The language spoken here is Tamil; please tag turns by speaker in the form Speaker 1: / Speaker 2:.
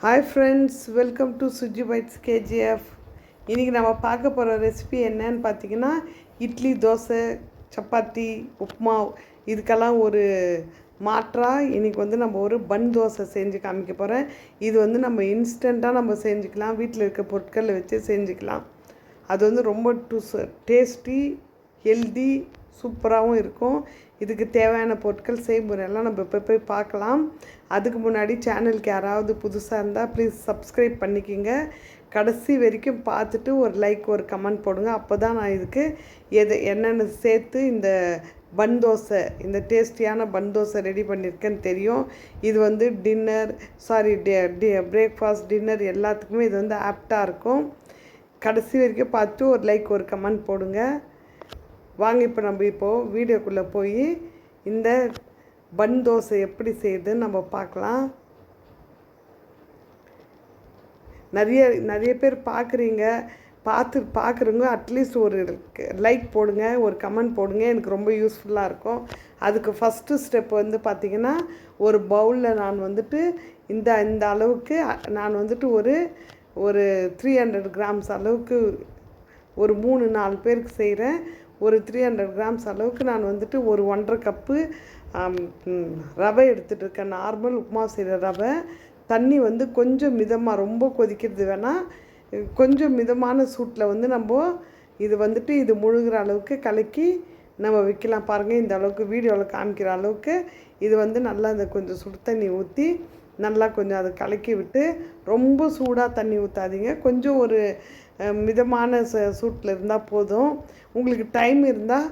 Speaker 1: Hi friends welcome to Suji bites KGF இன்றைக்கி நம்ம பார்க்க போகிற ரெசிபி என்னன்னு பார்த்தீங்கன்னா இட்லி தோசை சப்பாத்தி உப்புமா இதுக்கெல்லாம் ஒரு மாற்றாக இன்றைக்கி வந்து நம்ம ஒரு பன் தோசை செஞ்சு காமிக்க போகிறேன் இது வந்து நம்ம இன்ஸ்டண்ட்டாக நம்ம செஞ்சுக்கலாம். வீட்டில் இருக்க பொருட்களை வச்சு செஞ்சுக்கலாம். அது வந்து ரொம்ப டூ டேஸ்டி ஹெல்தி சூப்பராகவும் இருக்கும். இதுக்கு தேவையான பொருட்கள் செய்முறையெல்லாம் நம்ம இப்போ போய் பார்க்கலாம். அதுக்கு முன்னாடி சேனலுக்கு யாராவது புதுசாக இருந்தால் ப்ளீஸ் சப்ஸ்கிரைப் பண்ணிக்கிங்க. கடைசி வரைக்கும் பார்த்துட்டு ஒரு லைக் ஒரு கமெண்ட் போடுங்க. அப்போ தான் நான் இதுக்கு எது என்னென்ன சேர்த்து இந்த பன் தோசை இந்த டேஸ்டியான பன் தோசை ரெடி பண்ணியிருக்கேன்னு தெரியும். இது வந்து dinner sorry day breakfast dinner எல்லாத்துக்குமே இது வந்து ஆப்டாக இருக்கும். கடைசி வரைக்கும் பார்த்துட்டு ஒரு லைக் ஒரு கமெண்ட் போடுங்க. வாங்க இப்போ நம்ம இப்போது வீடியோக்குள்ளே போய் இந்த பன் தோசை எப்படி செய்யுதுன்னு நம்ம பார்க்கலாம். நிறைய நிறைய பேர் பார்க்குறீங்க. பார்த்து பார்க்குறவங்க அட்லீஸ்ட் ஒரு லைக் போடுங்க ஒரு கமெண்ட் போடுங்க. எனக்கு ரொம்ப யூஸ்ஃபுல்லாக இருக்கும். அதுக்கு ஃபஸ்ட்டு ஸ்டெப் வந்து பார்த்திங்கன்னா ஒரு பவுலில் நான் வந்துட்டு இந்த இந்த அளவுக்கு நான் வந்துட்டு ஒரு ஒரு த்ரீ ஹண்ட்ரட் கிராம்ஸ் அளவுக்கு ஒரு மூணு நாலு பேருக்கு செய்கிறேன் ஒரு த்ரீ ஹண்ட்ரட் கிராம்ஸ் அளவுக்கு நான் வந்துட்டு ஒரு ஒன்றரை கப்பு ரவை எடுத்துகிட்டு இருக்கேன். நார்மல் உப்புமா செய்கிற ரவை. தண்ணி வந்து கொஞ்சம் மிதமாக ரொம்ப கொதிக்கிறது வேணால் கொஞ்சம் மிதமான சூட்டில் வந்து நம்ம இது வந்துட்டு இது முழுகிற அளவுக்கு கலக்கி நம்ம வைக்கலாம். பாருங்கள் இந்த அளவுக்கு வீடியோவில் காமிக்கிற அளவுக்கு இது வந்து நல்லா இந்த கொஞ்சம் சுடு தண்ணி ஊற்றி நல்லா கொஞ்சம் அதை கலக்கி விட்டு ரொம்ப சூடாக தண்ணி ஊற்றாதீங்க கொஞ்சம் ஒரு மிதமான ச சூட்டில் இருந்தால் போதும். உங்களுக்கு டைம் இருந்தால்